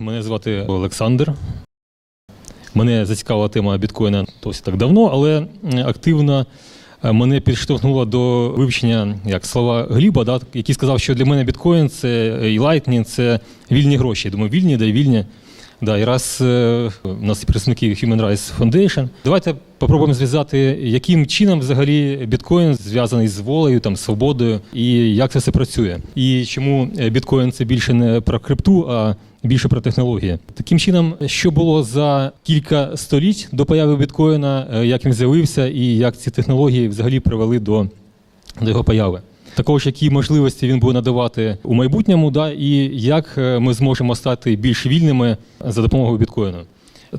Мене звати Олександр. Мене зацікавила тема біткоїна досить так давно, але активно е, мене підштовхнуло до вивчення як слова Гліба, да, який сказав, що для мене біткоін це і лайтнінг це вільні гроші. Я думаю, вільні, да й вільні. Да, і раз е, у нас представники Human Rights Foundation, давайте попробуємо зв'язати, яким чином взагалі біткоін зв'язаний з волею, там, свободою, і як це все працює. І чому е, біткоін це більше не про крипту, а більше про технології. Таким чином, що було за кілька століть до появи біткоїна, е, як він з'явився і як ці технології взагалі привели до, до його появи. Також які можливості він буде надавати у майбутньому, да, і як е, ми зможемо стати більш вільними за допомогою біткоїну.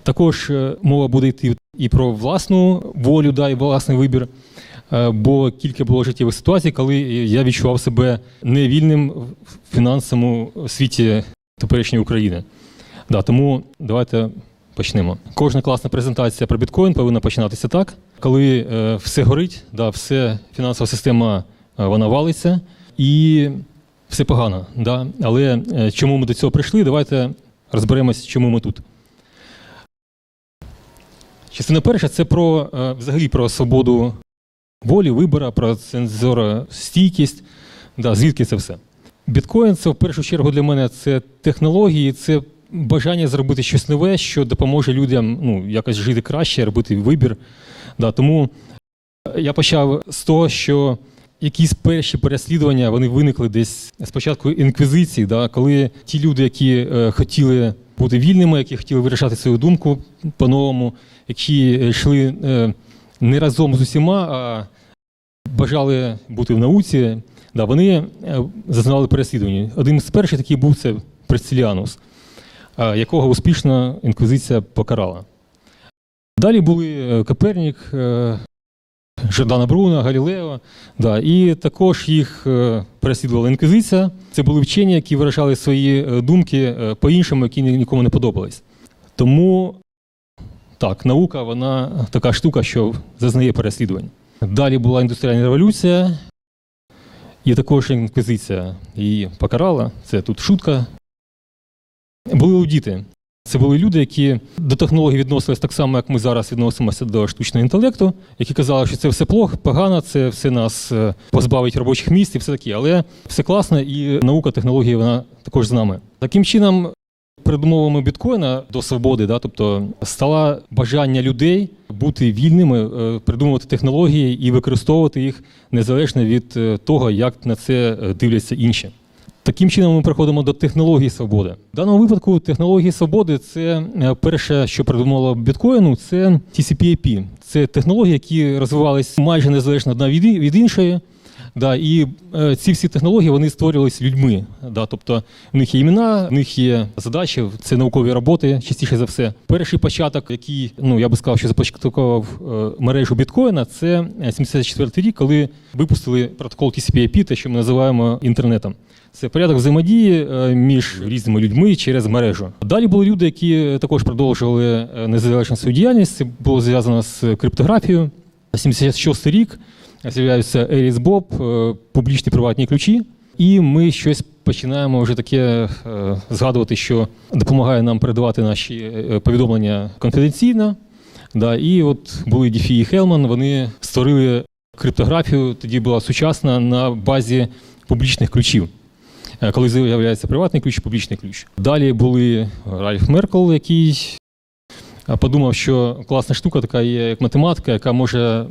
Також е, мова буде йти і про власну волю, да, і власний вибір. Бо кілька було життєвих ситуацій, коли я відчував себе невільним в фінансовому світі теперішньої України. Да, тому давайте почнемо. Кожна класна презентація про біткоін повинна починатися так, коли е, все горить, да, все фінансова система е, вона валиться і все погано. Да? Але е, чому ми до цього прийшли? Давайте розберемось, чому ми тут. Частина перша це про е, взагалі про свободу волі, вибора, про цензоростійкість. Да, звідки це все? Біткоін це в першу чергу для мене це технології, це бажання зробити щось нове, що допоможе людям ну, якось жити краще, робити вибір. Да, тому я почав з того, що якісь перші переслідування вони виникли десь спочатку інквізиції, да, коли ті люди, які е, хотіли бути вільними, які хотіли вирішати свою думку по-новому, які йшли е, не разом з усіма, а бажали бути в науці, да, вони е, зазнали переслідування. Один з перших таких був це Пресціліанус, е, якого успішно інквізиція покарала. Далі були е, Копернік, Жордана Бруно, Галілео. Да, і також їх переслідувала інквізиція. Це були вчені, які виражали свої думки по-іншому, які нікому не подобались. Тому так, наука вона така штука, що зазнає переслідувань. Далі була індустріальна революція, і також інквізиція її покарала. Це тут шутка. Були аудіти. Це були люди, які до технологій відносились так само, як ми зараз відносимося до штучного інтелекту, які казали, що це все плохо, погано, це все нас е, позбавить робочих місць і все таке. Але все класно, і наука, технології, вона також з нами. Таким чином, передумовами біткоїна до свободи, да, тобто стало бажання людей бути вільними, е, придумувати технології і використовувати їх незалежно від е, того, як на це е, дивляться інші. Таким чином ми приходимо до технології свободи. В даному випадку технології свободи це перше, що придумало біткоїну, це TCP/IP. Це технології, які розвивалися майже незалежно одна від іншої. Да, і е, ці всі технології вони створювалися людьми. Да, тобто в них є імена, в них є задачі, це наукові роботи, частіше за все. Перший початок, який ну я би сказав, що започаткував е, мережу біткоїна, це 74 рік, коли випустили протокол TCP/IP, те, що ми називаємо інтернетом. Це порядок взаємодії е, між різними людьми через мережу. Далі були люди, які також продовжували е, незалежну свою діяльність. Це було зв'язано з криптографією. 76 рік з'являються Еріс Боб, публічні приватні ключі. І ми щось починаємо вже таке е, згадувати, що допомагає нам передавати наші е, повідомлення конфіденційно. Да, і от були Діфі і Хелман, вони створили криптографію, тоді була сучасна на базі публічних ключів. Е, Коли з'являється приватний ключ, публічний ключ. Далі були Ральф Меркл, який подумав, що класна штука така є, як математика, яка може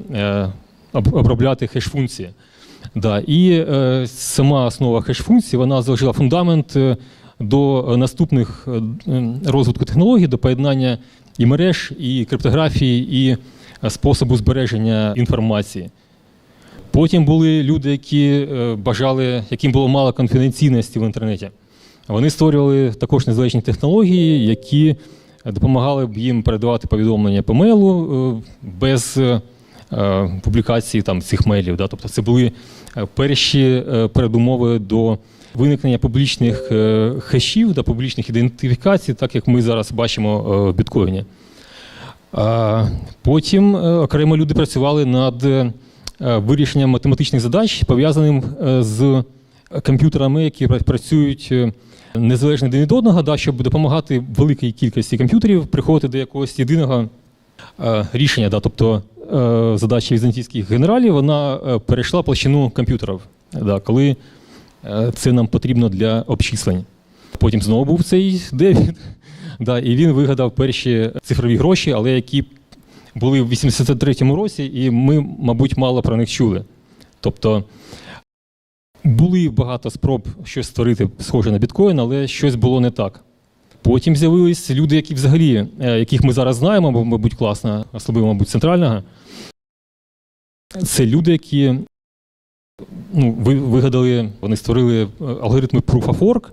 обробляти хеш-функції. Да, і е, сама основа хеш-функцій вона заложила фундамент е, до наступних е, розвитку технологій, до поєднання і мереж, і криптографії, і е, способу збереження інформації. Потім були люди, які бажали, яким було мало конфіденційності в інтернеті. Вони створювали також незалежні технології, які допомагали б їм передавати повідомлення по мейлу без публікації там, цих мейлів. Да? Тобто це були е, перші е, передумови до виникнення публічних е, хешів та публічних ідентифікацій, так як ми зараз бачимо е, в біткоїні. Потім е, окремо люди працювали над е, вирішенням математичних задач, пов'язаним е, з комп'ютерами, які працюють е, незалежно один від одного, да, щоб допомагати великій кількості комп'ютерів приходити до якогось єдиного е, рішення. Да, тобто е, задача візантійських генералів вона е, перейшла площину комп'ютерів, да, коли е, це нам потрібно для обчислень. Потім знову був цей Девід, да, і він вигадав перші цифрові гроші, але які були в 83-му році, і ми, мабуть, мало про них чули. Тобто були багато спроб щось створити схоже на біткоін, але щось було не так. Потім з'явились люди, які взагалі, е, яких ми зараз знаємо, мабуть, класно, особливо, мабуть, центрального. Це люди, які ну, ви- вигадали, вони створили е, алгоритми Proof of Work,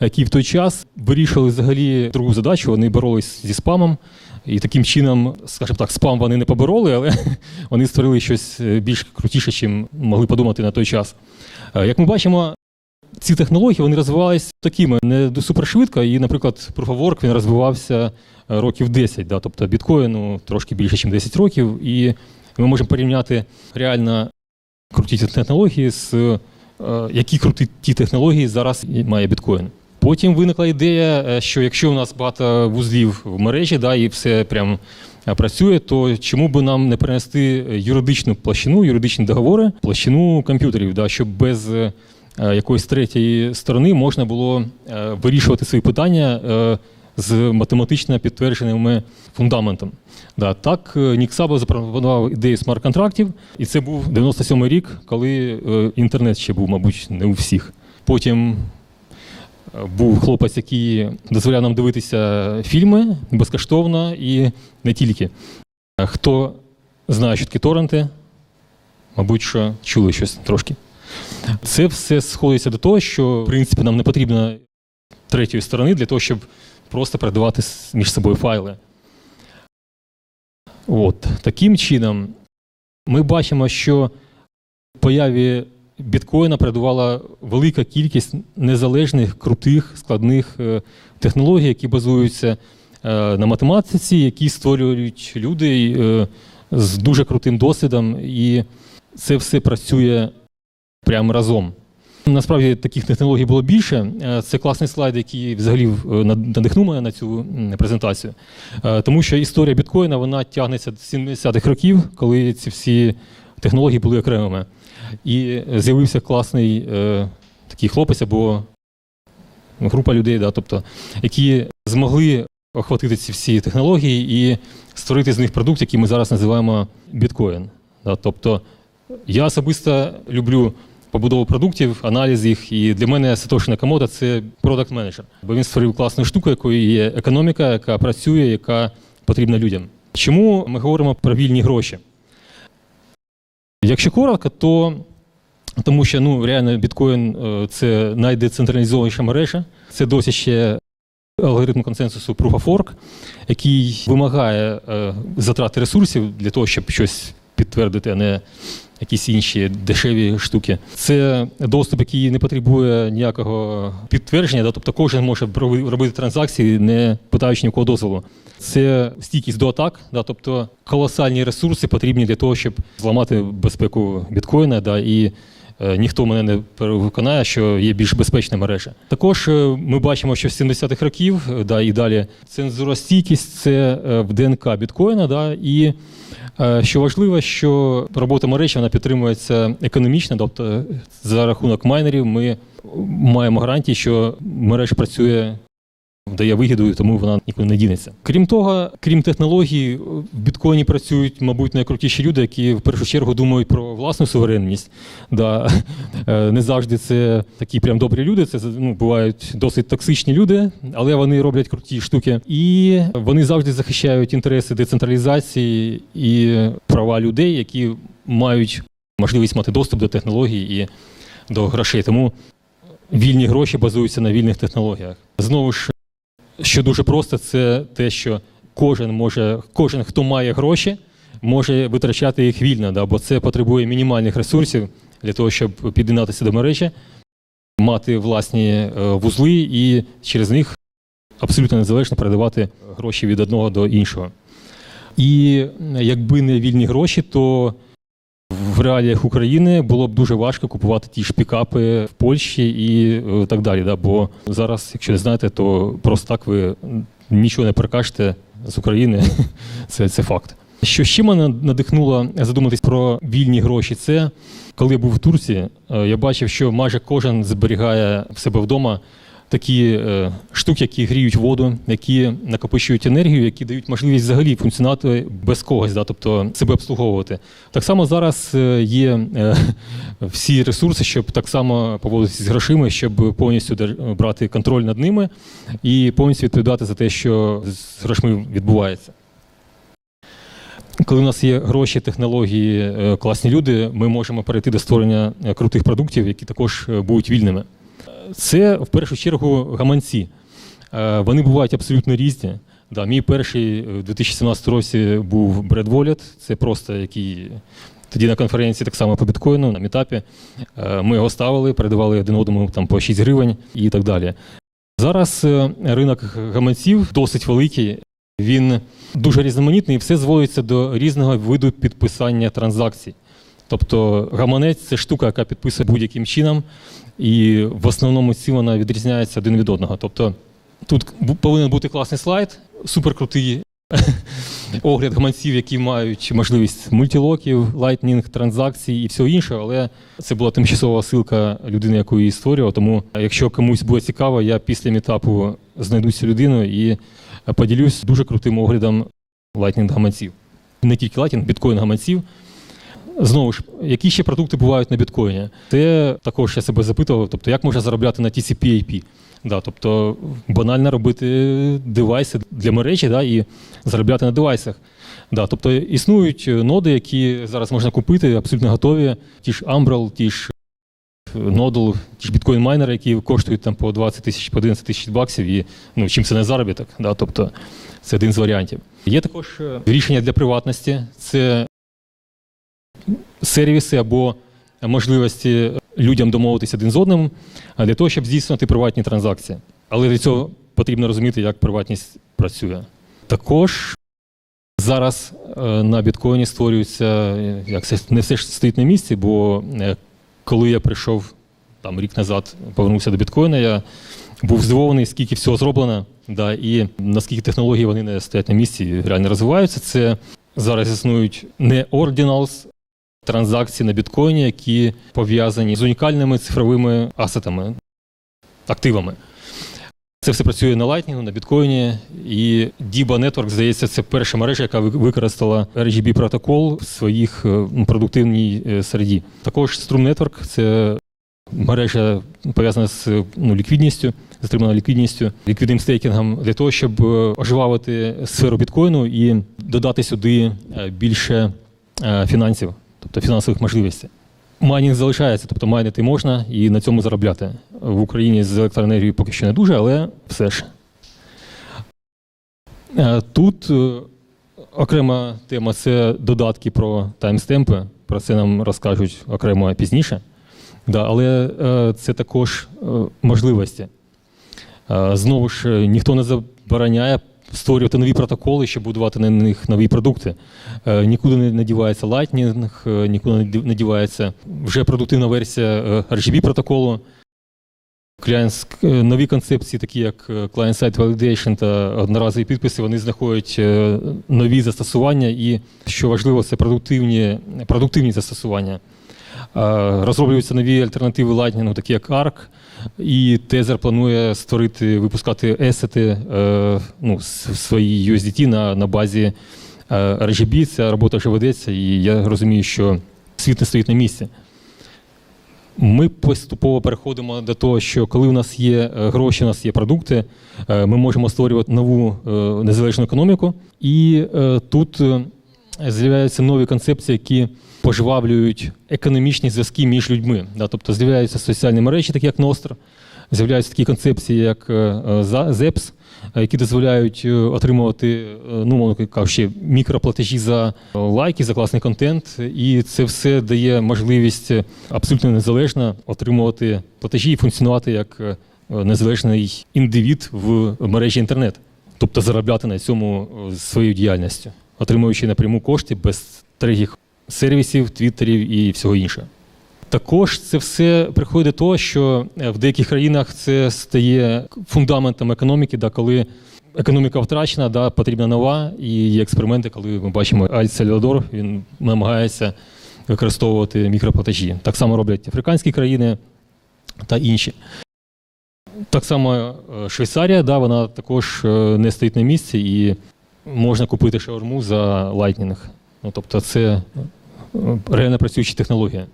які в той час вирішили взагалі другу задачу, вони боролись зі спамом. І таким чином, скажімо так, спам вони не побороли, але вони створили щось е, більш крутіше, чим могли подумати на той час. Як ми бачимо, ці технології вони розвивалися такими не супершвидко, і, наприклад, Proof of Work він розвивався е, років 10, да, тобто біткоїну трошки більше, ніж 10 років, і ми можемо порівняти реально круті ті технології з е, які круті ті технології зараз має біткоін. Потім виникла ідея, е, що якщо у нас багато вузлів в мережі, да, і все прям е, працює, то чому би нам не перенести юридичну площину, юридичні договори, площину комп'ютерів, да, щоб без якоїсь третьої сторони можна було е, вирішувати свої питання е, з математично підтвердженими фундаментом. Да, так, е, Нік Саба запропонував ідею смарт-контрактів, і це був 97-й рік, коли е, інтернет ще був, мабуть, не у всіх. Потім е, був хлопець, який дозволяв нам дивитися фільми безкоштовно і не тільки. Е, Хто знає, що таке торренти, мабуть, що чули щось трошки. Це все сходиться до того, що в принципі нам не потрібно третьої сторони для того, щоб просто передавати між собою файли. От. Таким чином, ми бачимо, що появі біткоїна передувала велика кількість незалежних, крутих, складних е, технологій, які базуються е, на математиці, які створюють люди е, з дуже крутим досвідом, і це все працює прямо разом. Насправді таких технологій було більше. Е, Це класний слайд, який взагалі е, надихнув мене на цю презентацію. Е, Тому що історія біткоїна вона тягнеться з 70-х років, коли ці всі технології були окремими. І з'явився класний такий хлопець або група людей, да, тобто, які змогли охватити ці всі технології і створити з них продукт, який ми зараз називаємо біткоін. Да, тобто я особисто люблю побудову продуктів, аналіз їх. І для мене Сатоші Накамото – це продакт менеджер Бо він створив класну штуку, якою є економіка, яка працює, яка потрібна людям. Чому ми говоримо про вільні гроші? Якщо коротко, то тому що ну, реально біткоін е, це найдецентралізованіша мережа. Це досі ще алгоритм консенсусу Proof of Work, який вимагає е, затрати ресурсів для того, щоб щось підтвердити, а не якісь інші дешеві штуки. Це доступ, який не потребує ніякого підтвердження, да, тобто кожен може роби- робити транзакції, не питаючи нікого дозволу. Це стійкість до атак, да, тобто колосальні ресурси потрібні для того, щоб зламати безпеку біткоїна, да, і ніхто мене не переконає, що є більш безпечна мережа. Також е, ми бачимо, що з 70-х років е, да, і далі цензуростійкість це е, в ДНК біткоїна, да, і Е, Що важливо, що робота мережі вона підтримується економічно, тобто за рахунок майнерів ми маємо гарантії, що мережа працює, дає вигіду, і тому вона нікуди не дінеться. Крім того, крім технологій, в біткоїні працюють, мабуть, найкрутіші люди, які в першу чергу думають про власну суверенність. Да. Е, Не завжди це такі прям добрі люди, це ну, бувають досить токсичні люди, але вони роблять круті штуки. І вони завжди захищають інтереси децентралізації і права людей, які мають можливість мати доступ до технологій і до грошей. Тому вільні гроші базуються на вільних технологіях. Знову ж, що дуже просто, це те, що кожен може, кожен, хто має гроші, може витрачати їх вільно, да, бо це потребує мінімальних ресурсів для того, щоб під'єднатися до мережі, мати власні е, вузли і через них абсолютно незалежно передавати гроші від одного до іншого. І якби не вільні гроші, то в реаліях України було б дуже важко купувати ті ж пікапи в Польщі і е, так далі. Да? Бо зараз, якщо не знаєте, то просто так ви нічого не перекажете з України. Це, це факт. Що ще мене надихнуло задуматись про вільні гроші, це коли я був в Турції, е, я бачив, що майже кожен зберігає в себе вдома такі е, штуки, які гріють воду, які накопичують енергію, які дають можливість взагалі функціонувати без когось, да, тобто себе обслуговувати. Так само зараз е, є е, всі ресурси, щоб так само поводитися з грошима, щоб повністю брати контроль над ними і повністю відповідати за те, що з грошми відбувається. Коли у нас є гроші, технології, класні люди, ми можемо перейти до створення крутих продуктів, які також будуть вільними. Це в першу чергу гаманці. Е, Вони бувають абсолютно різні. Да, мій перший в 2017 році був Bread Wallet. Це просто який тоді на конференції так само по біткоїну, на мітапі. Е, Ми його ставили, передавали один одному там по 6 гривень і так далі. Зараз е, ринок гаманців досить великий. Він дуже різноманітний і все зводиться до різного виду підписання транзакцій. Тобто гаманець це штука, яка підписує будь-яким чином, і в основному ці вона відрізняється один від одного. Тобто тут повинен бути класний слайд, суперкрутий огляд гаманців, які мають можливість мультилоків, лайтнінг, транзакцій і всього іншого, але це була тимчасова ссылка людини, яку її створював. Тому, якщо комусь буде цікаво, я після мітапу знайду цю людину і поділюсь дуже крутим оглядом лайтнінг гаманців. Не тільки лайтінг, біткоін гаманців. Знову ж, які ще продукти бувають на біткоїні? Це також я себе запитував, тобто як можна заробляти на TCP/IP? Да, тобто банально робити девайси для мережі да, і заробляти на девайсах. Да, тобто існують ноди, які зараз можна купити, абсолютно готові. Ті ж Umbrel, ті ж Nodl, ті ж біткоін-майнери, які коштують там по 20 тисяч, по 11 тисяч баксів, і ну, чим це не заробіток. Да, тобто це один з варіантів. Є також е, рішення для приватності. Це сервіси або можливості людям домовитися один з одним для того, щоб здійснювати приватні транзакції. Але для цього потрібно розуміти, як приватність працює. Також зараз е, на біткоїні створюється, е, як це не все ж стоїть на місці, бо е, коли я прийшов там рік назад, повернувся до біткоїна, я був здивований, скільки всього зроблено, да, і наскільки технології вони не стоять на місці і реально розвиваються. Це зараз існують не ordinals, транзакції на біткоїні, які пов'язані з унікальними цифровими асетами, активами. Це все працює на Lightning, на біткоїні. І DIBA Network, здається, це перша мережа, яка використала RGB протокол в своїх е, продуктивній е, середі. Також Strum Network це мережа пов'язана з ну, ліквідністю, затриманою ліквідністю, ліквідним стейкінгом, для того, щоб е, оживати сферу біткоїну і додати сюди більше фінансів, тобто фінансових можливостей. Майнінг залишається, тобто майнити можна і на цьому заробляти. В Україні з електроенергією поки що не дуже, але все ж. Е, Тут е, окрема тема це додатки про таймстемпи. Про це нам розкажуть окремо пізніше. Да, але е, це також можливості. Знову ж, ніхто не забороняє створювати нові протоколи, щоб будувати на них нові продукти. Е, Нікуди не надівається Lightning, е, нікуди не ді- дівається вже продуктивна версія е, RGB протоколу. Нові концепції, такі як Client-Side Validation та одноразові підписи, вони знаходять нові застосування, і що важливо, це продуктивні, продуктивні застосування. Е, Розроблюються нові альтернативи Lightning, такі як ARC, і Tether планує створити, випускати есети е, ну, свої USDT на, на базі е, RGB. Ця робота вже ведеться, і я розумію, що світ не стоїть на місці. Ми поступово переходимо до того, що коли у нас є гроші, у нас є продукти, ми можемо створювати нову незалежну економіку. І тут з'являються нові концепції, які пожвавлюють економічні зв'язки між людьми. Тобто з'являються соціальні мережі, такі як Ностр, з'являються такі концепції, як е, е, ЗЕПС, е, які дозволяють отримувати, ну, кажучи, мікроплатежі за лайки, за класний контент. І це все дає можливість абсолютно незалежно отримувати платежі і функціонувати як незалежний індивід в мережі інтернет, тобто заробляти на цьому своєю діяльністю, отримуючи напряму кошти без тригів сервісів, твіттерів і всього іншого. Також це все приходить до того, що е, в деяких країнах це стає фундаментом економіки, да, коли економіка втрачена, да, потрібна нова, і є експерименти, коли ми бачимо Аль Сальвадор, він намагається використовувати мікроплатежі. Так само роблять африканські країни та інші. Так само е, Швейцарія, да, вона також е, не стоїть на місці і можна купити шаурму за Lightning. Ну, тобто це е, реально працююча технологія.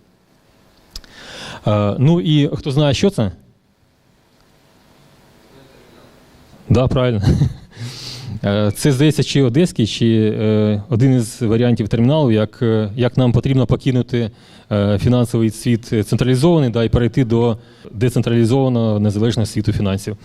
Е, Ну і хто знає, що це? Да, правильно. Е, Це, здається, чи одеський, чи один із варіантів терміналу, як, як нам потрібно покинути фінансовий світ централізований да, і перейти до децентралізованого незалежного світу фінансів.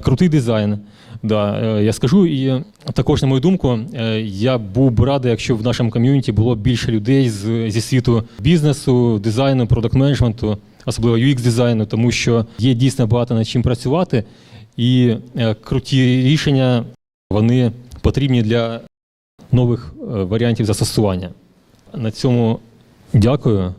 Крутий дизайн. Да, е, я скажу, і також, на мою думку, е, я був би радий, якщо в нашому ком'юніті було більше людей з, зі світу бізнесу, дизайну, продакт-менеджменту, особливо UX-дизайну, тому що є дійсно багато над чим працювати, і е, круті рішення вони потрібні для нових варіантів застосування. На цьому дякую.